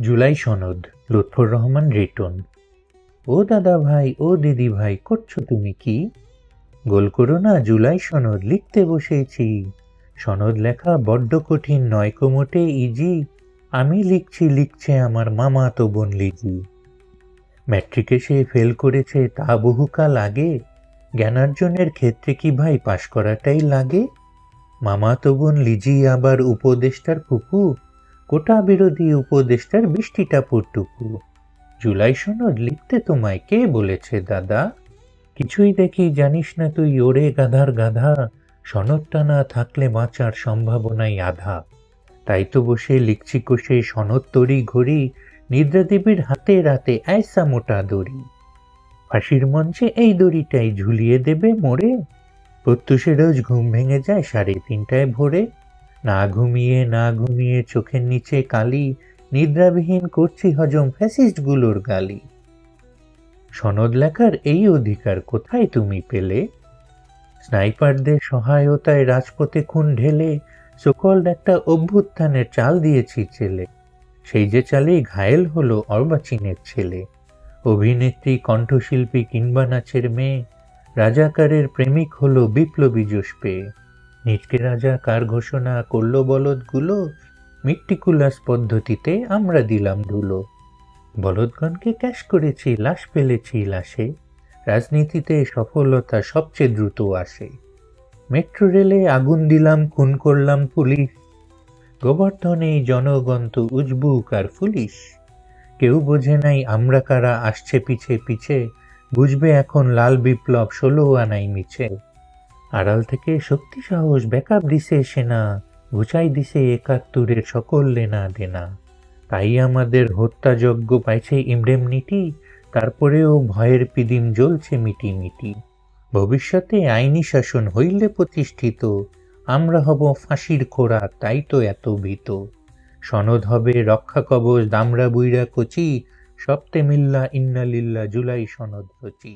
জুলাই সনদ, লুৎফর রহমান রিটন। ও দাদা ভাই ও দিদি ভাই করছ তুমি কি? গোল করো না, জুলাই সনদ লিখতে বসেছি। সনদ লেখা বড্ড কঠিন, নয় কোমোটে ইজি। আমি লিখছি, লিখছে আমার মামা তো বোন লিজি। ম্যাট্রিকে সে ফেল করেছে, তা বহুকাল আগে। জ্ঞানার্জনের ক্ষেত্রে কি ভাই পাশ করাটাই লাগে? মামা তো বোন লিজি, আবার উপদেষ্টার ফুপু কোটা বিরোধী উপদেষ্টার বৃষ্টিটা পটুকু জুলাই সনদ লিখতে তোমায় কে বলেছে, দাদা? কিছুই দেখি জানিস না তুই ওরে গাধার গাধা। সনদটা না থাকলে বাঁচার সম্ভাবনাই আধা। তাই তো বসে লিখছি কষে সনদ তরি ঘড়ি নিদ্রাদেবীর হাতে রাতে আয়সা মোটা দড়ি। ফাঁসির মঞ্চে এই দড়িটাই ঝুলিয়ে দেবে মোড়ে প্রত্যুষে রোজ ঘুম ভেঙে যায় সাড়ে তিনটায় ভোরে। না ঘুমিয়ে না ঘুমিয়ে চোখের নিচে কালি, নিদ্রাবিহীন করছি হজম ফ্যাসিস্টগুলোর গালি। সনদ লেখার এই অধিকার কোথায় তুমি পেলে? স্নাইপারদের সহায়তায় রাজপথে খুন ঢেলে সকল একটা অভ্যুত্থানের চাল দিয়েছি ছেলে। সেই যে চালেই ঘায়েল হলো অর্বাচীনের ছেলে। অভিনেত্রী, কণ্ঠশিল্পী কিংবা নাচের মেয়ে, রাজাকারের প্রেমিক হলো বিপ্লবী জোশ পেয়ে। নিজকে রাজা কার ঘোষণা করল বলদগুলো? মিট্টিকুলাস পদ্ধতিতে আমরা দিলাম ধুলো। বলদগণকে ক্যাশ করেছি, লাশ ফেলেছি লাশে। রাজনীতিতে সফলতা সবচেয়ে দ্রুত আসে। মেট্রো রেলে আগুন দিলাম, খুন করলাম পুলিশ। গোবর্ধনে জনগণ তো উজবুক আর পুলিশ কেউ বোঝে নাই আমরা কারা, আসছে পিছে পিছে। বুঝবে এখন লাল বিপ্লব ষোলো আনাই মিছে। আড়াল থেকে শক্তি সাহস ব্যাকআপ দিছে সেনা, ঘুচাই দিছে একাত্তরের সকল লেনা দেনা। তাই আমাদের হত্যাযজ্ঞ পাইছে ইমডেমনিটি তারপরেও ভয়ের পিদিম জ্বলছে মিটি মিটি। ভবিষ্যতে আইনি শাসন হইলে প্রতিষ্ঠিত, আমরা হব ফাঁসির খোরা তাই তো এত ভীত। সনদ হবে রক্ষা কবচ দামরা বুইরা কচি, সপ্তে মিল্লা ইন্নালিল্লা জুলাই সনদ রচি।